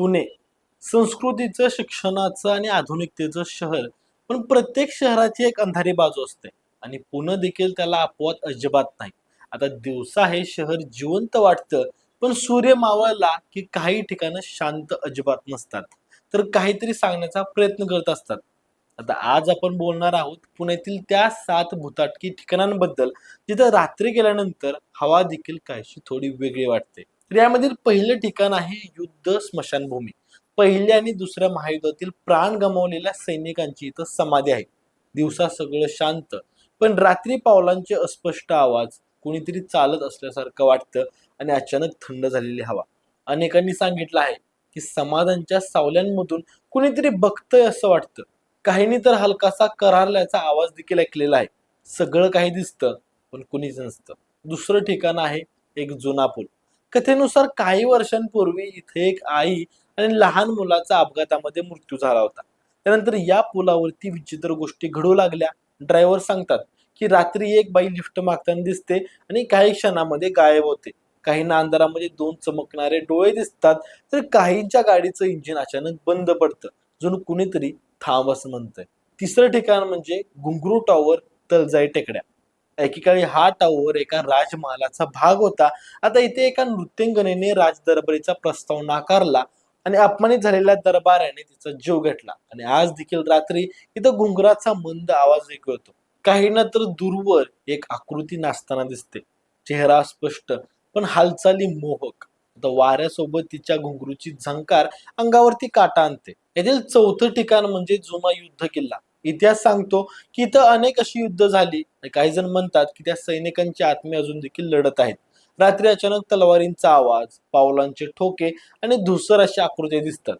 पुणे. संस्कृतीचं शिक्षणाचं आणि आधुनिकतेचं शहर. पण प्रत्येक शहराची एक अंधारी बाजू असते. आणि पुणे देखील त्याला अपवाद अजिबात नाही. आता दिवसा हे शहर जिवंत वाटतं पण सूर्य मावळला की काही ठिकाणं शांत अजिबात नसतात. तर काहीतरी सांगण्याचा प्रयत्न करत असतात. आता आज आपण बोलणार आहोत पुण्यातील त्या सात भूताटकी ठिकाणांबद्दल जिथं रात्री गेल्यानंतर हवा देखील काहीशी थोडी वेगळी वाटते. तर यामधील पहिलं ठिकाण आहे युद्ध स्मशानभूमी. पहिल्या आणि दुसऱ्या महायुद्धातील प्राण गमावलेल्या सैनिकांची इथं समाधी आहे. दिवसा सगळं शांत. पण रात्री पावलांचे अस्पष्ट आवाज कोणीतरी चालत असल्यासारखं वाटतं आणि अचानक थंड झालेली हवा. अनेकांनी सांगितलं आहे की समाधानच्या सावल्यांमधून कुणीतरी बघतंय असं वाटतं. काहींनी तर हलकासा करारल्याचा आवाज देखील ऐकलेला आहे. सगळं काही दिसतं पण कुणीच नसतं. दुसरं ठिकाण आहे एक जुना पूल. कथेनुसार काही वर्षांपूर्वी इथे एक आई आणि लहान मुलाचा अपघातामध्ये मृत्यू झाला होता. त्यानंतर या पुलावरती विचित्र गोष्टी घडू लागल्या. ड्रायव्हर सांगतात की रात्री एक बाई लिफ्ट मागताना दिसते आणि काही क्षणामध्ये गायब होते. काहींना अंधारामध्ये दोन चमकणारे डोळे दिसतात तर काहींच्या गाडीचं इंजिन अचानक बंद पडतं. जणू कुणीतरी थांब असं म्हणतंय. तिसरं ठिकाण म्हणजे घुंगरू टॉवर तलजाई टेकड्या. एकेकाळी हा टॉवर एका राजमहालाचा भाग होता. आता इथे एका नृत्यंगनेने राजदरबारीचा प्रस्ताव नाकारला आणि अपमानित झालेल्या दरबाराने तिचा जीव घेतला. आणि आज देखील रात्री इथं घुंगराचा मंद आवाज ऐकू येतो काहींना तर दूरवर एक आकृती नाचताना दिसते. चेहरा स्पष्ट पण हालचाली मोहक. आता वाऱ्यासोबत तिच्या घुंगरूची झंकार अंगावरती काटा आणते. येथील चौथं ठिकाण म्हणजे जुना युद्ध किल्ला. इतिहास सांगतो की इथं अनेक अशी युद्ध झाली. काही जण म्हणतात की त्या सैनिकांची आत्मे अजून देखील लढत आहेत. रात्री अचानक तलवारींचा आवाज पावलांचे ठोके आणि धुसर अशी आकृती दिसतात.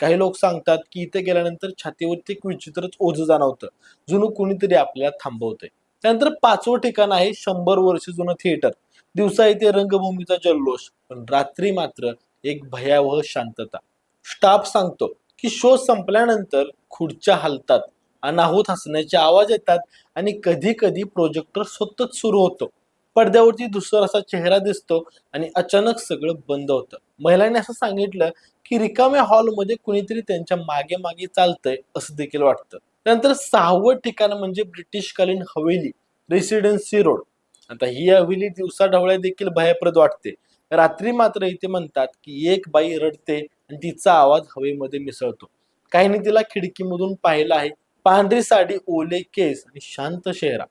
काही लोक सांगतात की इथे गेल्यानंतर छातीवरती एक विचित्रच ओझ जाणवतं जुनं कुणीतरी आपल्याला थांबवतंय. त्यानंतर पाचवं ठिकाण आहे शंभर वर्ष जुनं थिएटर. दिवसा इथे रंगभूमीचा जल्लोष पण रात्री मात्र एक भयावह शांतता. स्टाफ सांगतो की शो संपल्यानंतर खुर्च्या हलतात अनाहूत हसण्याचे आवाज येतात आणि कधी कधी प्रोजेक्टर स्वतःच सुरू होतो. पडद्यावरती दुसरा असा चेहरा दिसतो आणि अचानक सगळं बंद होतं. महिलांनी असं सांगितलं की रिकाम्या हॉलमध्ये कुणीतरी त्यांच्या मागे मागे चालतंय असं देखील वाटतं. त्यानंतर सहावं ठिकाण म्हणजे ब्रिटिशकालीन हवेली रेसिडेन्सी रोड आता ही हवेली दिवसा ढवळ्या देखील भयप्रद वाटते. रात्री मात्र इथे म्हणतात की एक बाई रडते आणि तिचा आवाज हवेमध्ये मिसळतो. काहींनी तिला खिडकीमधून पाहिलं आहे. पांढरी साडी ओले केस आणि शांत चेहरा.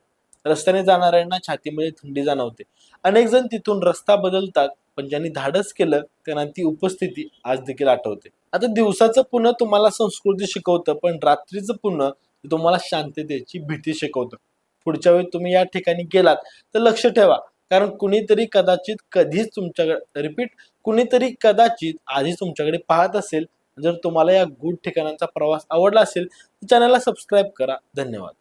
रस्त्याने जाणाऱ्यांना छातीमध्ये थंडी जाणवते. अनेक जण तिथून रस्ता बदलतात पण ज्यांनी धाडस केलं त्यांना ती उपस्थिती आज देखील आठवते. आता दिवसाचं पुन्हा तुम्हाला संस्कृती शिकवतं पण रात्रीचं पुन्हा तुम्हाला शांततेची भीती शिकवतं. पुढच्या वेळी तुम्ही या ठिकाणी गेलात तर लक्ष ठेवा. कारण कुणीतरी कदाचित कधीच तुमच्याकडे रिपीट कुणीतरी कदाचित आधीच तुमच्याकडे पाहत असेल जर तुम्हाला या गुड ठिकाणांचा प्रवास आवडला असेल तर चॅनलला सबस्क्राईब करा. धन्यवाद.